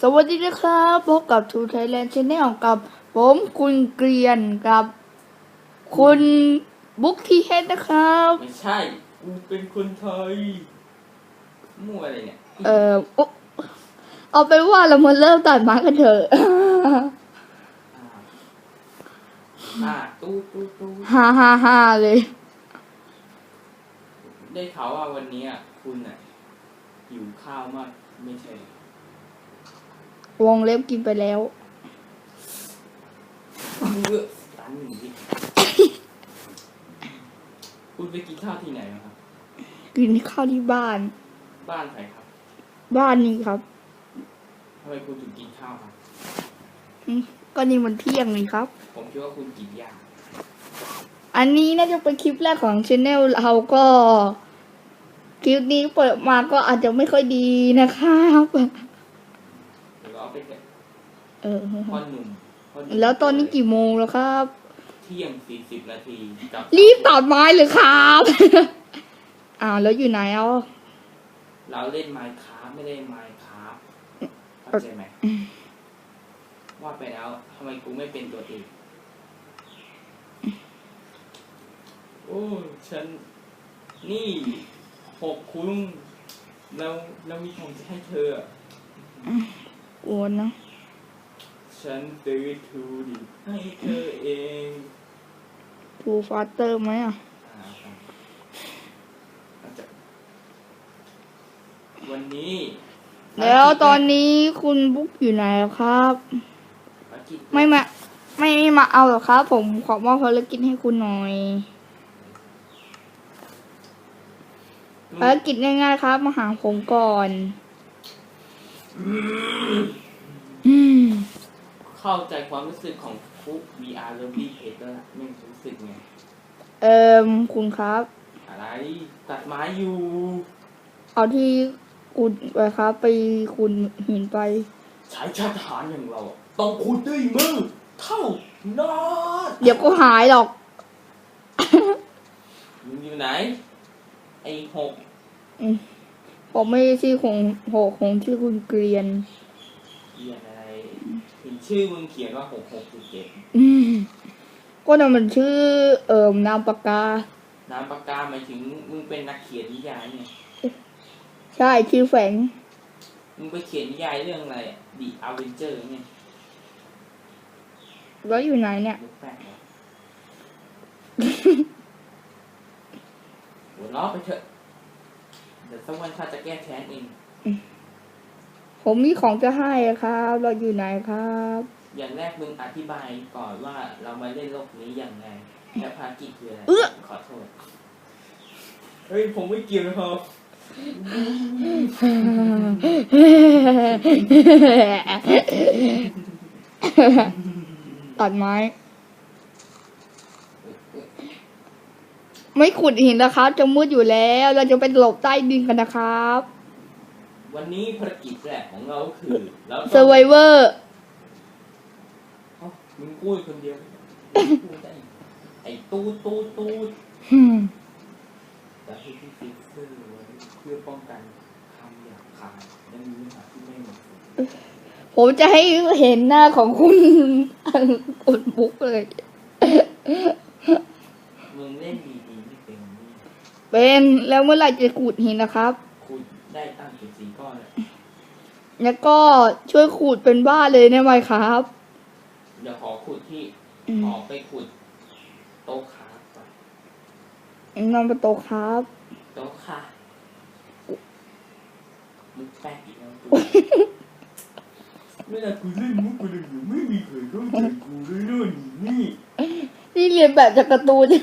สวัสดีนะครับพบกับทูไทยแลนด์ชาแนลกับผมคุณเกรียนกับ คุณบุ๊กทีเฮดนะครับ ไม่ใช่ กูเป็นคนไทยมั่วอะไรเนี่ย เอออุ๊ยเอาเป็นว่าเรามาเริ่มตัดไม้กันเถอะอ่าอ่าตู้ตู้ตู้ฮ่าฮ่าฮ่าเลย ได้ข่าวว่าวันนี้อะคุณอะหิวข้าวมาก ไม่ใช่ วงเล็บกินไปแล้วมึงเออตันหนึ่งดิคุณไปกินข้าวที่ไหนมาครับ กินข้าวที่บ้าน บ้านใครครับบ้านนี้ครับทำไมคุณถึงกินข้าวครับ อืมก็นี่มันเที่ยงเลยครับ ผมคิดว่าคุณกินยาอันนี้น่าจะเป็นคลิปแรกของช anel เราก็คลิปนี้เปิดมาก็อาจจะไม่ค่อยดีนะครับหรือเอา ไปเถอะเออพ่อหนุ่มพ่อหนุ่มแล้วตอนนี้กี่โมงแล้วครับ เที่ยงสี่สิบนาทีกับรีบตัดไม้เลยครับ อ้าวแล้วอยู่ไหนเอาเราเล่นไมค์คราฟไม่ได้ไมค์คราฟเข้าใจไหมว่าไปแล้วทำไมกูไม่เป็นตัวเองโอ้ฉัน นี่หกคุ้งแล้วแล้วมีของจะให้เธอ อะกวนนะฉันซื้อทูดิให้เธอเองทูฟาเตอร์ไหมอะอ่าครับอาจจะวันนี้ แล้วตอนนี้คุณบุ๊กอยู่ไหนครับภารกิจไม่มาไม่มาเอาหรอครับ ผมขอมอบภารกิจให้คุณหน่อยภารกิจง่ายๆครับ มาหาผมก่อน อืม เข้าใจความรู้สึกของคุก VR เริ่มดีเพจแล้วล่ะไม่รู้สึกไง เอิมคุณครับ อะไร ตัดไม้อยู่ เอาที่ขุดไปครับ ไปขุดหินไปชายชาติทหารอย่างเราอะต้องขุดด้วยมือเท่านั้นเดี๋ยวก็หายหรอก มึงอยู่ไหน ไอ้หก ผมไม่ใช่ชื่อของโหของชื่อคุณเกรียน เขียนอะไรเห็นชื่อมึงเขียนว่าหกหกจุดเจ็ดอืมก็นั่นมันชื่อ เอิมนามปากกานามปากกาหมายถึงมึงเป็นนักเขียนนิยายเนี่ย ใช่ชื่อแฝงมึงไปเขียนนิยายเรื่องอะไรดีอเวนเจอร์เนี่ยแล้วอยู่ไหนเนี่ย ลูกแป้งเหรอ หัวล้อไปเถอะเดี๋ยว สักวันข้าจะแก้แค้นเอง ผมมีของจะให้ครับ เราอยู่ไหนครับ อย่างแรกมึงอธิบายก่อนว่าเรามาเล่นโลกนี้ยังไงและภารกิจคืออะไรเอื้อขอโทษ เฮ้ย ผมไม่เกี่ยวนะครับตัดไม้ ไม่ขุดหินนะครับ จะมืดอยู่แล้ว เราจะไปหลบใต้ดินกันนะครับ วันนี้ภารกิจแรกของเราคือเราต้อง Survivor เอ้ามึงพูดคนเดียวพูดได้ไอ้ตูดตูดตูดอืมแต่ให้ที่ฟิกเซอร์ไว้เพื่อป้องกันคำหยาบคายและเนื้อหาที่ไม่เหมาะสมผมจะให้เห็นหน้าของคุณคุณบุ๊กเลยมึงเล่นดีๆไม่เป็นนี่เป็นแล้วเมื่อไหร่จะขุดหินนะครับคุณได้ตั้งกี่สี่ก้อนแล้วแล้วก็ช่วยขุดเป็นบ้านเลยได้ไหมครับเดี๋ยวขอขุดที่อืมขอไปขุดโต๊ะขาก่อนนอนประตูครับ โต๊ะขามุกแป๊กอีกแล้วกูเวลากูเล่นมุกกูเลยอยู่ไม่มีใครเข้าใจกูเลยเรื่องนี้ นี่เรียนแบบจากการ์ตูน